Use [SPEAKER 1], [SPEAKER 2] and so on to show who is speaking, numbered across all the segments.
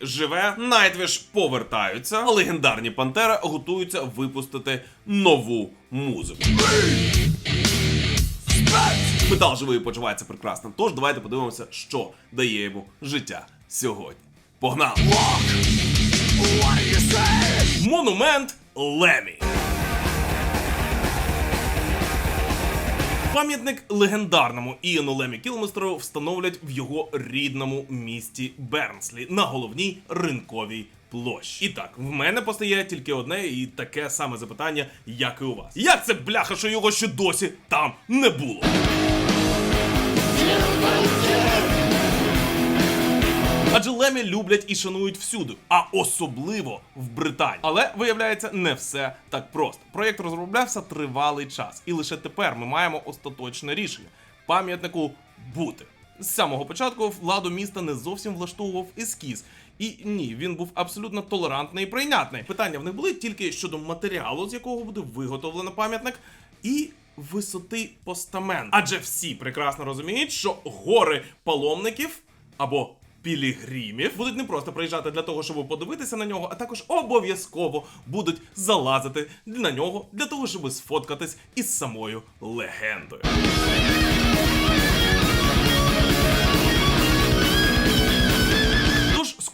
[SPEAKER 1] Живе, Найтвіш повертаються, а легендарні Пантера готуються випустити нову музику. Метал живий почувається прекрасно. Тож давайте подивимося, що дає йому життя сьогодні. Погнали! Монумент Лемі. Пам'ятник легендарному Іану Лемі Кілмистеру встановлять в його рідному місті Бернслі на головній ринковій площі. І так, в мене постає тільки одне і таке саме запитання, як і у вас. Як це бляха, що його ще досі там не було? Адже Лемі люблять і шанують всюди, а особливо в Британії. Але виявляється, не все так просто. Проєкт розроблявся тривалий час, і лише тепер ми маємо остаточне рішення пам'ятнику бути. З самого початку владу міста не зовсім влаштовував ескіз. І ні, він був абсолютно толерантний і прийнятний. Питання в них були тільки щодо матеріалу, з якого буде виготовлено пам'ятник, і висоти постаменту. Адже всі прекрасно розуміють, що гори паломників або пілігримів будуть не просто приїжджати для того, щоб подивитися на нього, а також обов'язково будуть залазити на нього для того, щоб сфоткатись із самою легендою.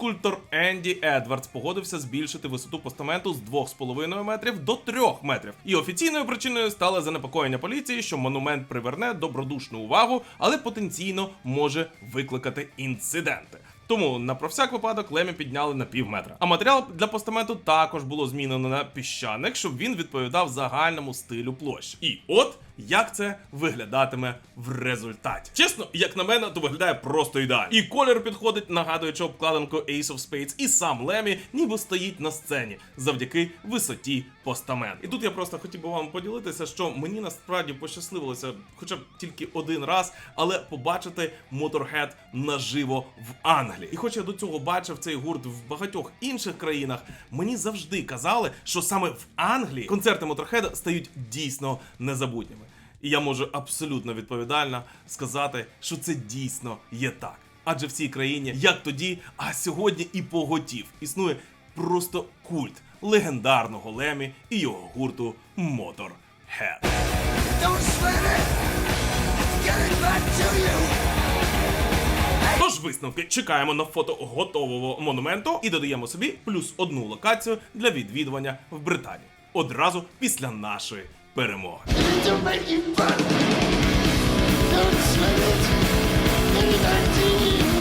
[SPEAKER 1] Скульптор Енді Едвардс погодився збільшити висоту постаменту з 2,5 метрів до 3 метрів. І офіційною причиною стало занепокоєння поліції, що монумент приверне добродушну увагу, але потенційно може викликати інциденти. Тому на про всяк випадок Лемі підняли на пів метра. А матеріал для постаменту також було змінено на піщаник, щоб він відповідав загальному стилю площі. І от як це виглядатиме в результаті. Чесно, як на мене, то виглядає просто ідеально. І колір підходить, нагадуючи обкладинку Ace of Spades, і сам Лемі ніби стоїть на сцені завдяки висоті постаменту. І тут я просто хотів би вам поділитися, що мені насправді пощасливилося, хоча б тільки один раз, але побачити Motorhead наживо в Англії. І хоч я до цього бачив цей гурт в багатьох інших країнах, мені завжди казали, що саме в Англії концерти Motorhead стають дійсно незабутніми. І я можу абсолютно відповідально сказати, що це дійсно є так. Адже в цій країні, як тоді, а сьогодні і поготів, існує просто культ легендарного Лемі і його гурту Motorhead. Тож висновки чекаємо на фото готового монументу і додаємо собі плюс одну локацію для відвідування в Британії одразу після нашої перемоги.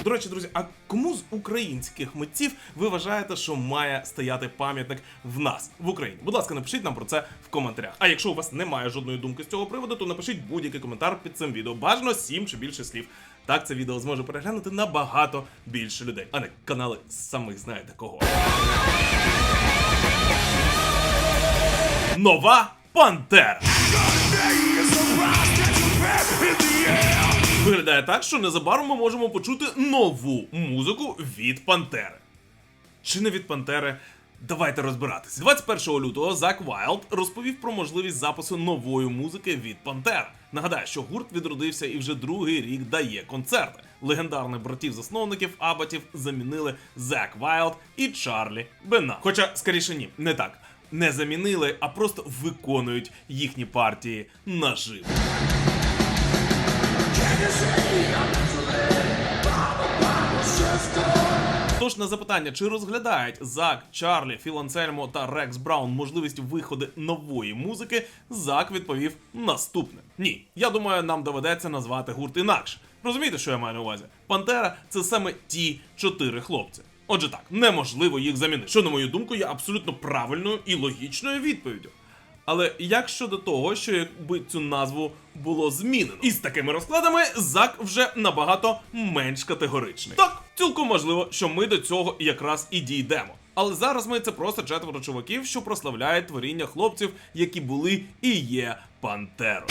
[SPEAKER 1] До речі, друзі, а кому з українських митців ви вважаєте, що має стояти пам'ятник в нас в Україні? Будь ласка, напишіть нам про це в коментарях. А якщо у вас немає жодної думки з цього приводу, то напишіть будь-який коментар під цим відео. Бажано 7 чи більше слів. Так це відео зможе переглянути набагато більше людей, а не канали самих знаєте кого. Нова Пантера. Виглядає так, що незабаром ми можемо почути нову музику від Пантери. Чи не від Пантери? Давайте розбиратись. 21 лютого Зак Вайлд розповів про можливість запису нової музики від Пантер. Нагадаю, що гурт відродився і вже другий рік дає концерти. Легендарних братів-засновників Абатів замінили Зак Вайлд і Чарлі Бена. Хоча, скоріше ні, не так. Не замінили, а просто виконують їхні партії наживо. Тож на запитання, чи розглядають Зак, Чарлі, Філ Ансельмо та Рекс Браун можливість виходу нової музики, Зак відповів наступне: Ні, я думаю, нам доведеться назвати гурт інакше. Розумієте, що я маю на увазі? Пантера це саме ті чотири хлопці. Отже, так, неможливо їх замінити. Що, на мою думку, є абсолютно правильною і логічною відповіддю. Але як щодо того, що якби цю назву було змінено? І з такими розкладами Зак вже набагато менш категоричний. Так, цілком можливо, що ми до цього якраз і дійдемо. Але зараз ми це просто четверо чуваків, що прославляють творіння хлопців, які були і є пантерою.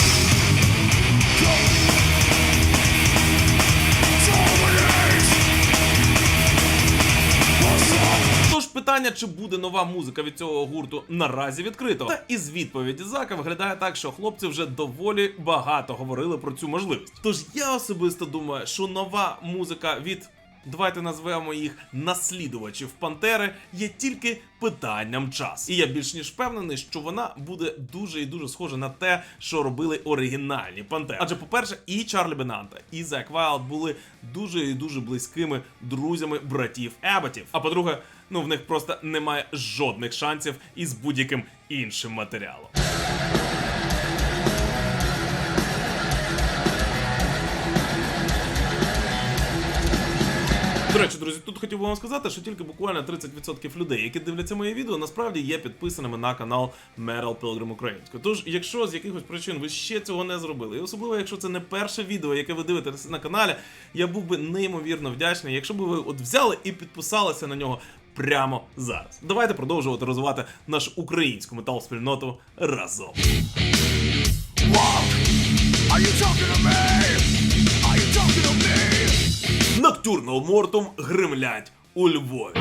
[SPEAKER 1] Питання, чи буде нова музика від цього гурту, наразі відкрито. Та із відповіді Зака виглядає так, що хлопці вже доволі багато говорили про цю можливість. Тож я особисто думаю, що нова музика від давайте назвемо їх наслідувачів Пантери, є тільки питанням часу. І я більш ніж впевнений, що вона буде дуже і дуже схожа на те, що робили оригінальні Пантери. Адже, по-перше, і Чарлі Бенанта, і Зек Вайлд були дуже і дуже близькими друзями братів Еботів. А по-друге, ну в них просто немає жодних шансів із будь-яким іншим матеріалом. До речі, друзі, тут хотів би вам сказати, що тільки буквально 30% людей, які дивляться моє відео, насправді є підписаними на канал Metal Pilgrim Українською. Тож, якщо з якихось причин ви ще цього не зробили, і особливо якщо це не перше відео, яке ви дивитесь на каналі, я був би неймовірно вдячний, якщо б ви от взяли і підписалися на нього. Прямо зараз. Давайте продовжувати розвивати нашу українську метал-спільноту разом. Ноктурнал Мортум гримлять у Львові.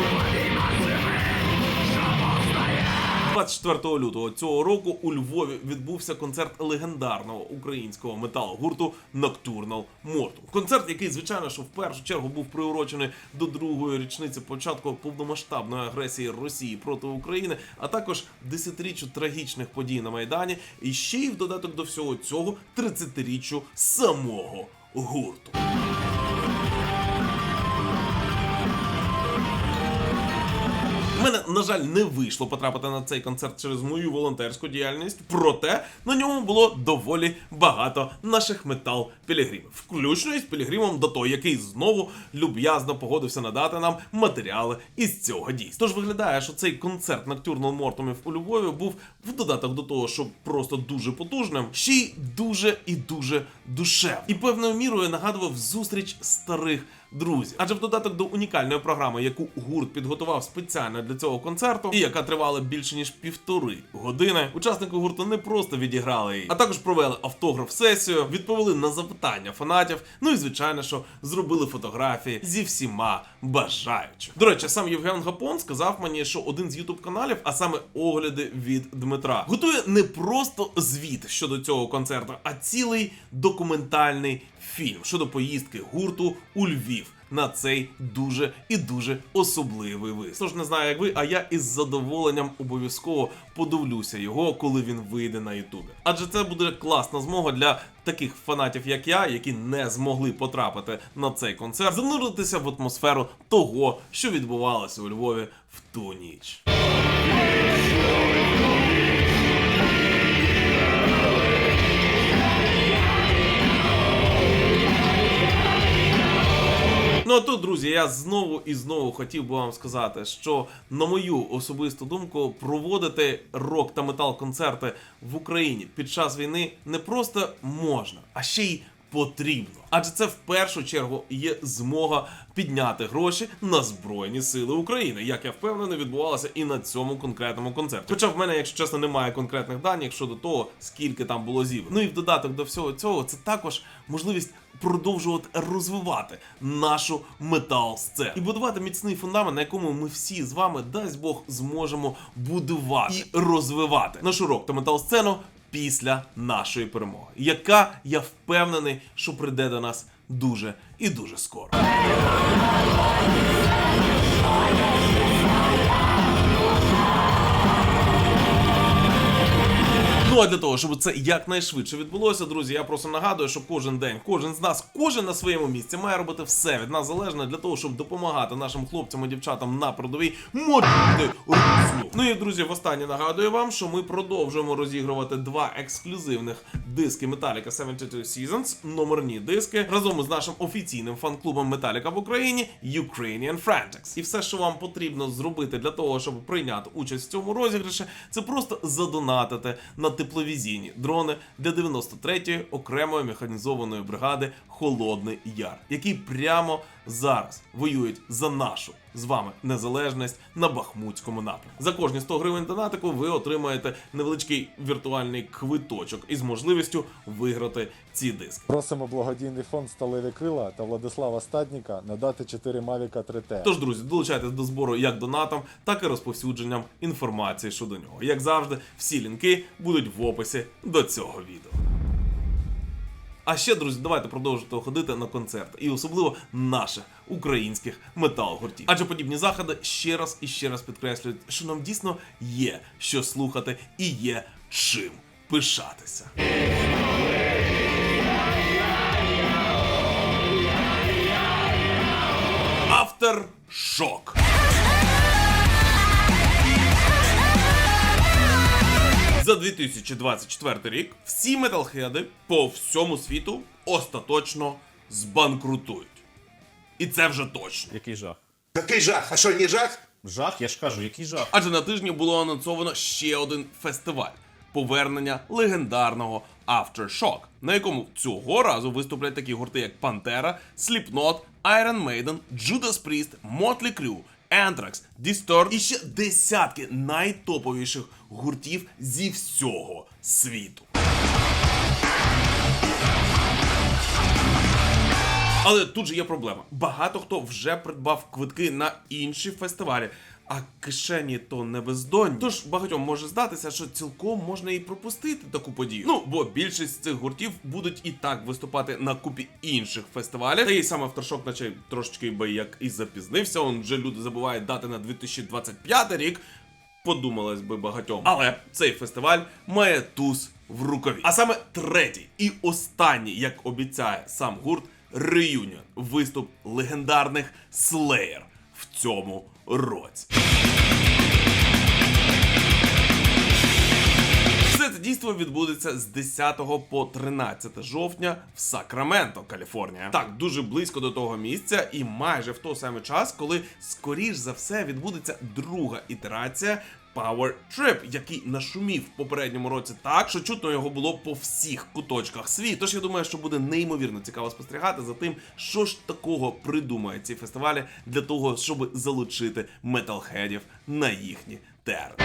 [SPEAKER 1] 24 лютого цього року у Львові відбувся концерт легендарного українського метал-гурту Nocturnal Mortum. Концерт, який, звичайно, що в першу чергу був приурочений до другої річниці початку повномасштабної агресії Росії проти України, а також десятиріччю трагічних подій на Майдані, і ще й в додаток до всього цього 30-річчю самого гурту. Мене, на жаль, не вийшло потрапити на цей концерт через мою волонтерську діяльність, проте на ньому було доволі багато наших метал пілігримів, включно із пілігримом до того, який знову люб'язно погодився надати нам матеріали із цього дійства. Тож виглядає, що цей концерт Nocturnal Mortumів у Львові був в додаток до того, що просто дуже потужним, ще й дуже і дуже душевним. І певною мірою нагадував зустріч старих друзів. Адже в додаток до унікальної програми, яку гурт підготував спеціально для цього концерту, і яка тривала більше ніж півтори години, учасники гурту не просто відіграли її, а також провели автограф-сесію, відповіли на запитання фанатів. Ну і звичайно, що зробили фотографії зі всіма бажаючими. До речі, сам Євген Гапон сказав мені, що один з ютуб каналів, а саме огляди від Дмитра, готує не просто звіт щодо цього концерту, а цілий документальний фільм щодо поїздки гурту у Львів. На цей дуже і дуже особливий виступ. Тож не знаю, як ви, а я із задоволенням обов'язково подивлюся його, коли він вийде на Ютубі. Адже це буде класна змога для таких фанатів, як я, які не змогли потрапити на цей концерт, зануритися в атмосферу того, що відбувалося у Львові в ту ніч. Ну а тут, друзі, я знову і знову хотів би вам сказати, що на мою особисту думку, проводити рок та метал концерти в Україні під час війни не просто можна, а ще й потрібно. Адже це в першу чергу є змога підняти гроші на Збройні Сили України, як я впевнений, відбувалося і на цьому конкретному концерті. Хоча в мене, якщо чесно, немає конкретних даних щодо того, скільки там було зібрано. Ну і в додаток до всього цього, це також можливість продовжувати розвивати нашу метал сцену і будувати міцний фундамент, на якому ми всі з вами, дасть Бог, зможемо будувати і розвивати нашу рок та метал сцену після нашої перемоги, яка я впевнений, що прийде до нас дуже і дуже скоро. Ну а для того, щоб це якнайшвидше відбулося, друзі, я просто нагадую, що кожен день, кожен з нас, кожен на своєму місці має робити все від нас залежне для того, щоб допомагати нашим хлопцям і дівчатам на передовій морити русню. Ну і друзі, востаннє нагадую вам, що ми продовжуємо розігрувати два ексклюзивних диски Metallica 72 Seasons, номерні диски, разом із нашим офіційним фан-клубом Metallica в Україні Ukrainian Frantics. І все, що вам потрібно зробити для того, щоб прийняти участь в цьому розіграші, це просто задонатити на тепловізійні дрони для 93-ї окремої механізованої бригади Холодний Яр, які прямо зараз воюють за нашу з вами незалежність на Бахмутському напрямку. За кожні 100 гривень донатику ви отримаєте невеличкий віртуальний квиточок із можливістю виграти ці диски.
[SPEAKER 2] Просимо благодійний фонд Сталеві крила та Владислава Стадніка надати 4 Мавіка 3T.
[SPEAKER 1] Тож, друзі, долучайтесь до збору як донатом, так і розповсюдженням інформації щодо нього. Як завжди, всі лінки будуть в описі до цього відео. А ще, друзі, давайте продовжувати ходити на концерти, і особливо наших українських метал-гуртів. Адже подібні заходи ще раз і ще раз підкреслюють, що нам дійсно є що слухати і є чим пишатися. Авторшок. За 2024 рік всі металхеди по всьому світу остаточно збанкрутують. І це вже точно.
[SPEAKER 3] Який жах?
[SPEAKER 4] Який жах? А що, не жах?
[SPEAKER 3] Жах, я ж кажу, який жах.
[SPEAKER 1] Адже на тижні було анонсовано ще один фестиваль повернення легендарного Aftershock, на якому цього разу виступлять такі гурти, як Пантера, Slipknot, Iron Maiden, Judas Priest, Motley Crue, Anthrax, Distort і ще десятки найтоповіших гуртів зі всього світу. Але тут же є проблема. Багато хто вже придбав квитки на інші фестивалі, а кишені то не бездонні. Тож багатьом може здатися, що цілком можна і пропустити таку подію. Ну бо більшість цих гуртів будуть і так виступати на купі інших фестивалів. Та й саме авторшок, наче трошечки би як і запізнився. Он вже люди забувають дати на 2025 рік. Подумалось би багатьом. Але цей фестиваль має туз в рукаві. А саме третій і останній, як обіцяє сам гурт, реюніон виступ легендарних Slayer в цьому році. Все це дійство відбудеться з 10 по 13 жовтня в Сакраменто, Каліфорнія. Так, дуже близько до того місця, і майже в той самий час, коли скоріш за все відбудеться друга ітерація. Power Trip, який нашумів в попередньому році так, що чутно його було по всіх куточках світу. Тож я думаю, що буде неймовірно цікаво спостерігати за тим, що ж такого придумають ці фестивалі для того, щоб залучити металхедів на їхні терени.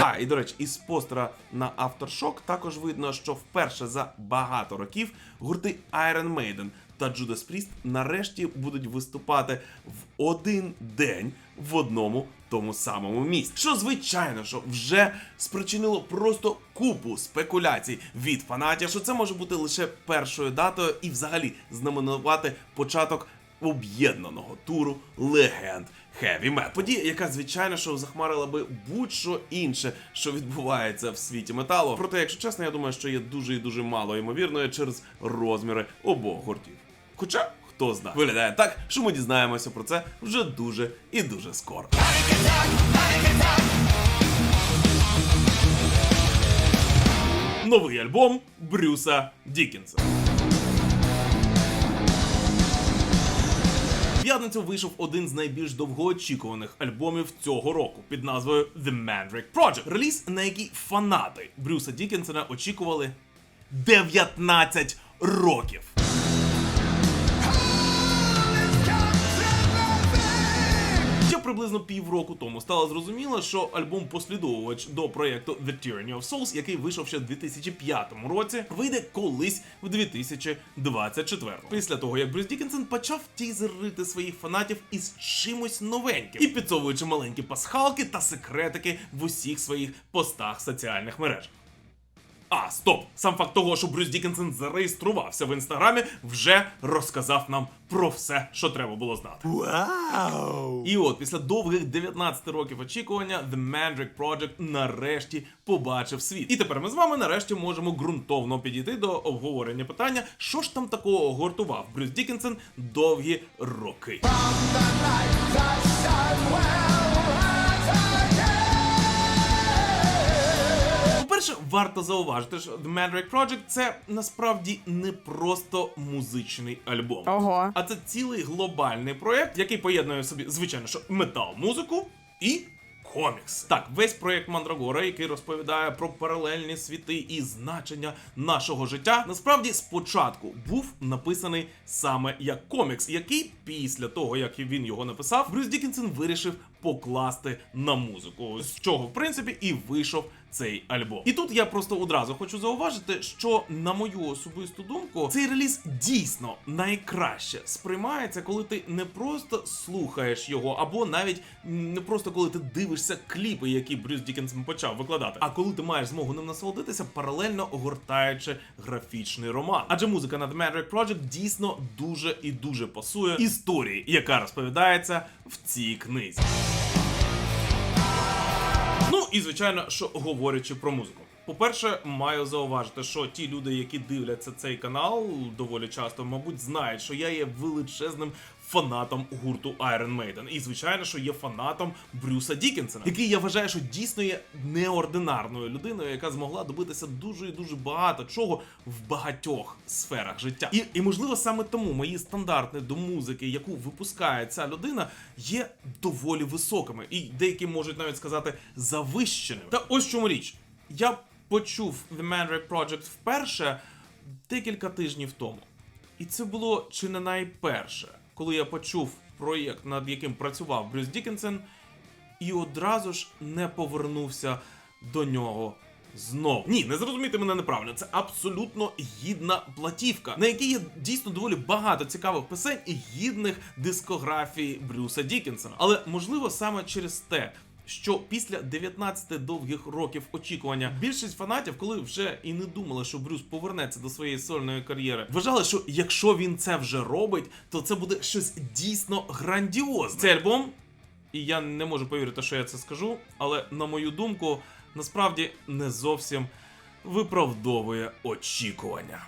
[SPEAKER 1] А, і до речі, із постера на Aftershock також видно, що вперше за багато років гурти Iron Maiden та Judas Priest нарешті будуть виступати в один день в одному тому самому місці. Що звичайно, що вже спричинило просто купу спекуляцій від фанатів, що це може бути лише першою датою і взагалі знаменувати початок об'єднаного туру легенд Heavy Metal. Подія, яка звичайно що захмарила би будь-що інше, що відбувається в світі металу. Проте, якщо чесно, я думаю, що є дуже і дуже мало ймовірною через розміри обох гуртів. Хоча. Хто знає, виглядає так, що ми дізнаємося про це вже дуже і дуже скоро. Новий альбом Брюса Дікінса. П'ятницю вийшов один з найбільш довгоочікуваних альбомів цього року під назвою The Mandrake Project. Реліз, на який фанати Брюса Дікінсона очікували 19 років. Приблизно півроку тому стало зрозуміло, що альбом-послідовувач до проєкту The Tyranny of Souls, який вийшов ще в 2005 році, вийде колись в 2024. Після того, як Брюс Дікінсон почав тізерити своїх фанатів із чимось новеньким і підсовуючи маленькі пасхалки та секретики в усіх своїх постах соціальних мережах. А, стоп! Сам факт того, що Брюс Дікінсон зареєструвався в інстаграмі, вже розказав нам про все, що треба було знати. Вау! І от після довгих 19 років очікування The Mandrake Project нарешті побачив світ. І тепер ми з вами нарешті можемо ґрунтовно підійти до обговорення питання, що ж там такого гуртував Брюс Дікінсон довгі роки. По-перше, варто зауважити, що The Mandrake Project це насправді не просто музичний альбом.
[SPEAKER 5] Ого.
[SPEAKER 1] А це цілий глобальний проєкт, який поєднує в собі, звичайно, що метал-музику і. Комікс. Так, весь проєкт Мандрагора, який розповідає про паралельні світи і значення нашого життя, насправді спочатку був написаний саме як комікс, який після того, як він його написав, Брюс Дікінсон вирішив покласти на музику. З чого, в принципі, і вийшов цей альбом. І тут я просто одразу хочу зауважити, що на мою особисту думку, цей реліз дійсно найкраще сприймається, коли ти не просто слухаєш його, або навіть не просто коли ти дивишся кліпи, які Брюс Дікенсен почав викладати, а коли ти маєш змогу ним насолодитися, паралельно огортаючи графічний роман. Адже музика на The Mandrake Project дійсно дуже і дуже пасує історії, яка розповідається в цій книзі. Ну і звичайно, що говорячи про музику. По-перше, маю зауважити, що ті люди, які дивляться цей канал, доволі часто, мабуть, знають, що я є величезним фанатом гурту Iron Maiden. І звичайно, що є фанатом Брюса Дікенсена, який я вважаю, що дійсно є неординарною людиною, яка змогла добитися дуже і дуже багато чого в багатьох сферах життя. І, і можливо саме тому мої стандарти до музики, яку випускає ця людина, є доволі високими, і деякі можуть навіть сказати завищеними. Та ось чому річ. Я почув The Mandrake Project вперше декілька тижнів тому. І це було чи не найперше, коли я почув проєкт, над яким працював Брюс Дікенсен, і одразу ж не повернувся до нього. Знов ні, не зрозумійте мене неправильно. Це абсолютно гідна платівка, на якій є дійсно доволі багато цікавих пісень і гідних дискографій Брюса Дікенсена. Але можливо саме через те, що після 19 довгих років очікування більшість фанатів, коли вже і не думали, що Брюс повернеться до своєї сольної кар'єри, вважали, що якщо він це вже робить, то це буде щось дійсно грандіозне. Цей альбом, і я не можу повірити, що я це скажу, але на мою думку, насправді не зовсім виправдовує очікування.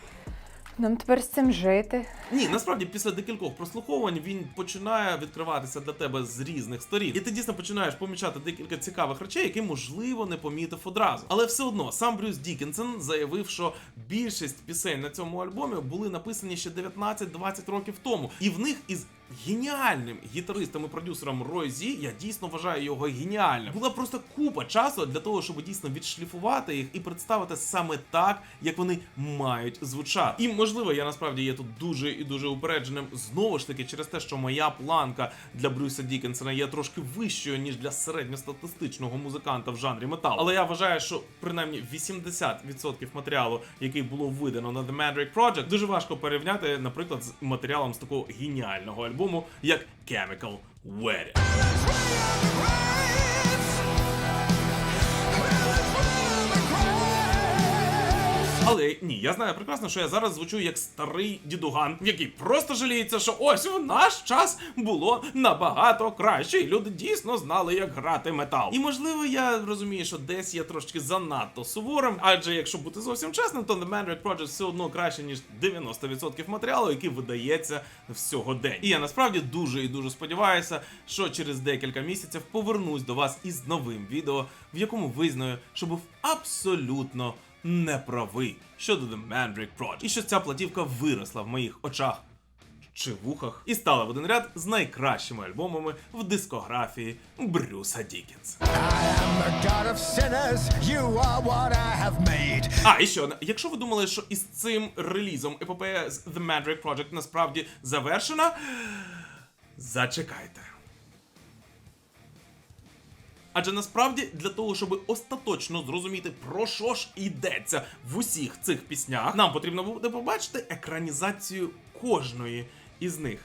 [SPEAKER 5] Нам тепер з цим жити.
[SPEAKER 1] Ні, насправді після декількох прослуховувань він починає відкриватися для тебе з різних сторін, і ти дійсно починаєш помічати декілька цікавих речей, які можливо не помітив одразу. Але все одно сам Брюс Дікенсен заявив, що більшість пісень на цьому альбомі були написані ще 19-20 років тому, і в них із геніальним гітаристом і продюсером Рой Зі, я дійсно вважаю його геніальним. Була просто купа часу для того, щоб дійсно відшліфувати їх і представити саме так, як вони мають звучати. І можливо, я насправді є тут дуже і дуже упередженим знову ж таки через те, що моя планка для Брюса Дікенсена є трошки вищою ніж для середньостатистичного музиканта в жанрі метал. Але я вважаю, що принаймні 80% матеріалу, який було видано на The Mandrake Project, дуже важко порівняти, наприклад, з матеріалом з такого геніального альбому, як Chemical Wedding. Але ні, я знаю прекрасно, що я зараз звучу як старий дідуган, який просто жаліється, що ось в наш час було набагато краще, і люди дійсно знали, як грати метал. І можливо, я розумію, що десь я трошки занадто суворим, адже якщо бути зовсім чесним, то The Mandrake Project все одно краще, ніж 90% матеріалу, який видається всього день. І я насправді дуже і дуже сподіваюся, що через декілька місяців повернусь до вас із новим відео, в якому визнаю, що був абсолютно не правий щодо The Mandrake Project. І що ця платівка виросла в моїх очах чи вухах і стала в один ряд з найкращими альбомами в дискографії Брюса
[SPEAKER 6] made.
[SPEAKER 1] А, і одне. Якщо ви думали, що із цим релізом епопея з The Mandrake Project насправді завершена, зачекайте. Адже насправді для того, щоб остаточно зрозуміти, про що ж йдеться в усіх цих піснях, нам потрібно буде побачити екранізацію кожної із них.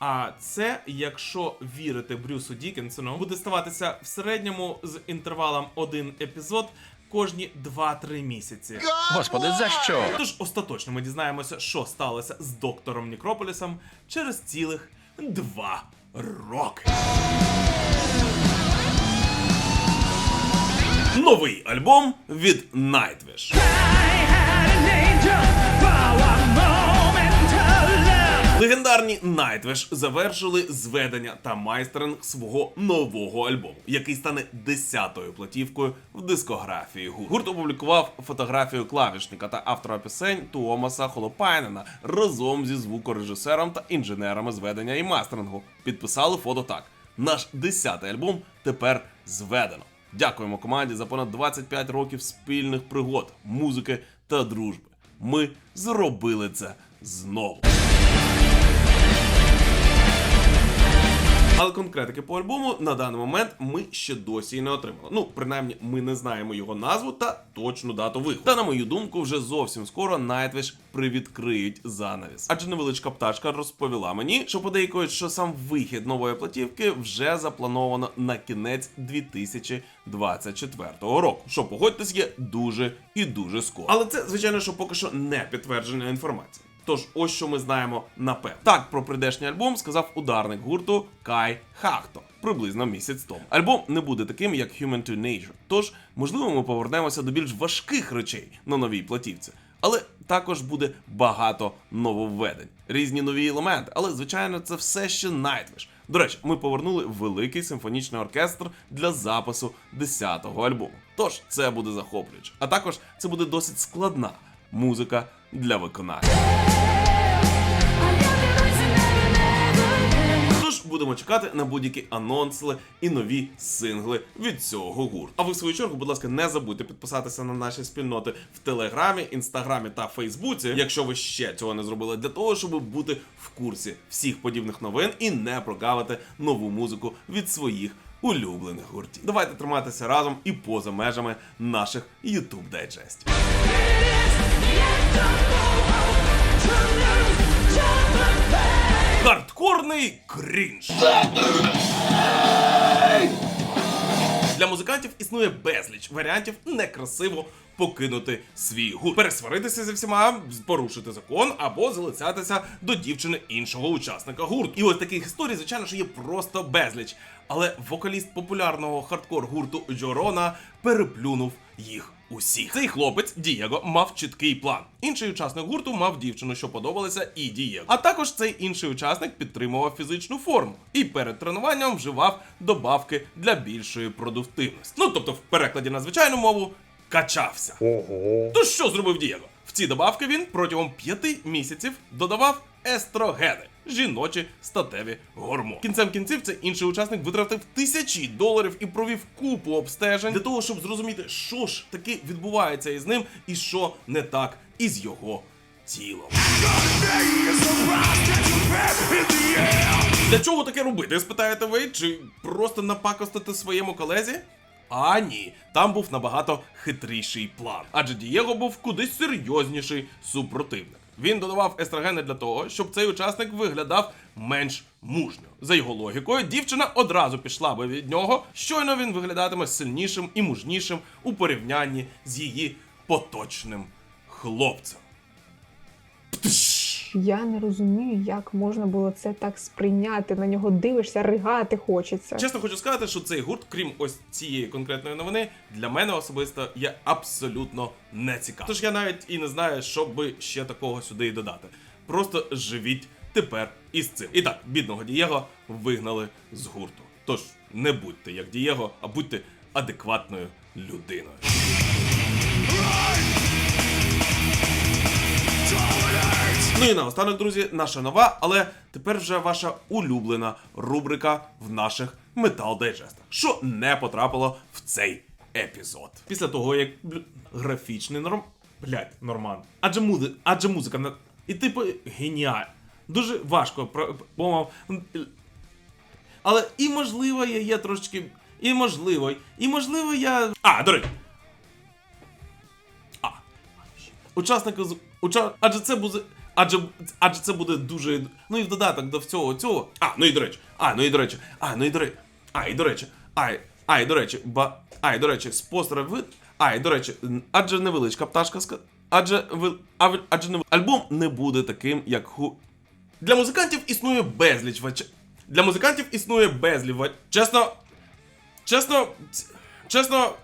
[SPEAKER 1] А це, якщо вірити Брюсу Дікенсону, буде ставатися в середньому з інтервалом один епізод кожні 2-3 місяці.
[SPEAKER 7] Господи, за що?
[SPEAKER 1] Тож остаточно ми дізнаємося, що сталося з доктором Нікрополісом через цілих два роки. Новий альбом від Nightwish. Легендарні Nightwish завершили зведення та майстеринг свого нового альбому, який стане десятою платівкою в дискографії гурту. Гурт опублікував фотографію клавішника та автора пісень Туомаса Холопайнена разом зі звукорежисером та інженерами зведення і мастерингу. Підписали фото так: наш десятий альбом тепер зведено. Дякуємо команді за понад 25 років спільних пригод, музики та дружби. Ми зробили це знову. Але конкретики по альбому на даний момент ми ще досі не отримали. Ну, принаймні, ми не знаємо його назву та точну дату виходу. Та на мою думку, вже зовсім скоро Nightwish привідкриють занавіс. Адже невеличка пташка розповіла мені, що подейкують, що сам вихід нової платівки вже заплановано на кінець 2024 року. Що погодьтесь, є дуже і дуже скоро. Але це, звичайно, що поки що не підтверджена інформація. Тож, ось що ми знаємо напевно. Так про прийдешній альбом сказав ударник гурту Кай Хахто приблизно місяць тому. Альбом не буде таким, як Human to Nature. Тож, можливо, ми повернемося до більш важких речей на новій платівці. Але також буде багато нововведень, різні нові елементи. Але, звичайно, це все ще Nightwish. До речі, ми повернули великий симфонічний оркестр для запису 10-го альбому. Тож це буде захоплююче. А також це буде досить складна музика для виконання. Тож будемо чекати на будь-які анонси і нові сингли від цього гурту. А ви в свою чергу, будь ласка, не забудьте підписатися на наші спільноти в Телеграмі, Інстаграмі та Фейсбуці, якщо ви ще цього не зробили, для того, щоб бути в курсі всіх подібних новин і не прогавити нову музику від своїх улюблених гуртів. Давайте триматися разом і поза межами наших YouTube дайджестів. Хардкорний крінж. Для музикантів існує безліч варіантів некрасиво покинути свій гурт, пересваритися зі всіма, порушити закон або залицятися до дівчини іншого учасника гурту. І ось таких історій, звичайно, що є просто безліч. Але вокаліст популярного хардкор гурту Джорона переплюнув їх усіх. Цей хлопець Дієго мав чіткий план. Інший учасник гурту мав дівчину, що подобалася, і Дієго. А також цей інший учасник підтримував фізичну форму і перед тренуванням вживав добавки для більшої продуктивності. Ну тобто, в перекладі на звичайну мову качався. Ого. То що зробив Дієго? В ці добавки він протягом п'яти місяців додавав естрогени. Жіночі статеві гормони. Кінцем кінців цей інший учасник витратив тисячі доларів і провів купу обстежень для того, щоб зрозуміти, що ж таки відбувається із ним і що не так із його тілом. Для чого таке робити? Спитаєте ви, чи просто напакостити своєму колезі? А ні, там був набагато хитріший план. Адже Дієго був кудись серйозніший супротивник. Він додавав естрогени для того, щоб цей учасник виглядав менш мужньо. За його логікою, дівчина одразу пішла би від нього, щойно він виглядатиме сильнішим і мужнішим у порівнянні з її поточним хлопцем.
[SPEAKER 7] Я не розумію, як можна було це так сприйняти. На нього дивишся, ригати хочеться.
[SPEAKER 1] Чесно хочу сказати, що цей гурт, крім ось цієї конкретної новини, для мене особисто є абсолютно не цікавий. Тож я навіть і не знаю, що би ще такого сюди і додати. Просто живіть тепер із цим. І так, бідного Дієго вигнали з гурту. Тож не будьте як Дієго, а будьте адекватною людиною. Ну і наостанок, друзі, наша нова, але тепер вже ваша улюблена рубрика в наших метал дайджестах, що не потрапило в цей епізод. Після того, як графічний норм. Блять, норман. Адже музи... адже музика на. І типу геніаль. Дуже важко помав. Але і можливо, я є трошечки. І можливо, і можливо, я. А, до речі. А. Учасника з. Уча... Адже це буде. Адже, адже це буде дуже. Ну і в додаток до всього цього. А, ну і до речі. А, ну і до речі. А, ну і до речі. А, і до речі. А, а, і до речі. Ба... А, і до речі, з постера вид. А, і до речі, адже невеличка пташка ска. Адже ви. Адже не альбом не буде таким, як ху. Для музикантів існує безліч вач... Для музикантів існує безліч вач... Чесно. Чесно. Чесно.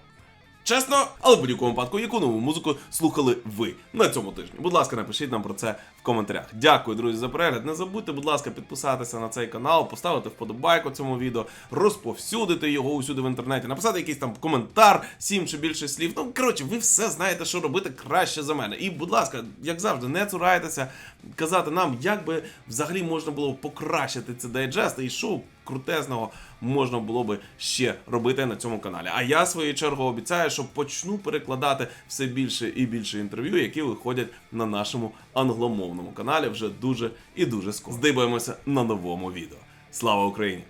[SPEAKER 1] Чесно, але в будь-якому випадку, яку нову музику слухали ви на цьому тижні? Будь ласка, напишіть нам про це в коментарях. Дякую, друзі, за перегляд. Не забудьте, будь ласка, підписатися на цей канал, поставити вподобайку цьому відео, розповсюдити його усюди в інтернеті, написати якийсь там коментар, сім чи більше слів. Ну, коротше, ви все знаєте, що робити краще за мене. І, будь ласка, як завжди, не цурайтеся казати нам, як би взагалі можна було покращити це дайджест і що крутезного можна було би ще робити на цьому каналі. А я, свою чергу, обіцяю, що почну перекладати все більше і більше інтерв'ю, які виходять на нашому англомовному каналі вже дуже і дуже скоро. Здибаємося на новому відео. Слава Україні!